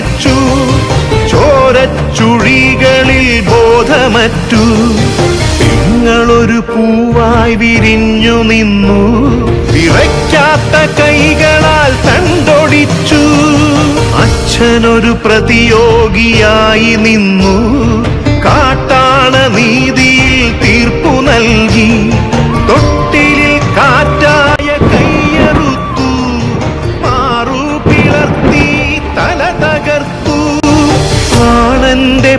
തിളച്ചു ചോരച്ചുഴികളിൽ ബോധമറ്റു. നിങ്ങളൊരു പൂവായി വിരിഞ്ഞു നിന്നു. വിറയ്ക്കാത്ത കൈകളാൽ തണ്ടൊടിച്ചു അച്ഛനൊരു പ്രതിയോഗിയായി നിന്നു. കാട്ടാണ നീതിയിൽ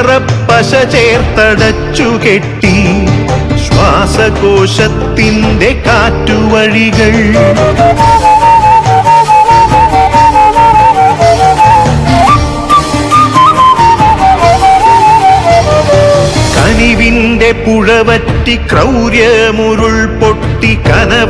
പുകക്കറപ്പശ ചേർത്തടച്ചു കെട്ടി. ശ്വാസകോശത്തിന്റെ കാറ്റുവഴികൾ. കനിവിന്റെ പുഴവറ്റി ക്രൗര്യമുരുൾ പൊട്ടി കനവറ്റ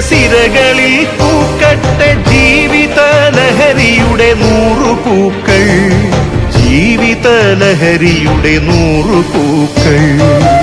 സിരകളിൽ പൂക്കട്ടെ ജീവിത ലഹരിയുടെ നൂറു പൂക്കൾ. ജീവിത ലഹരിയുടെ നൂറു പൂക്കൾ.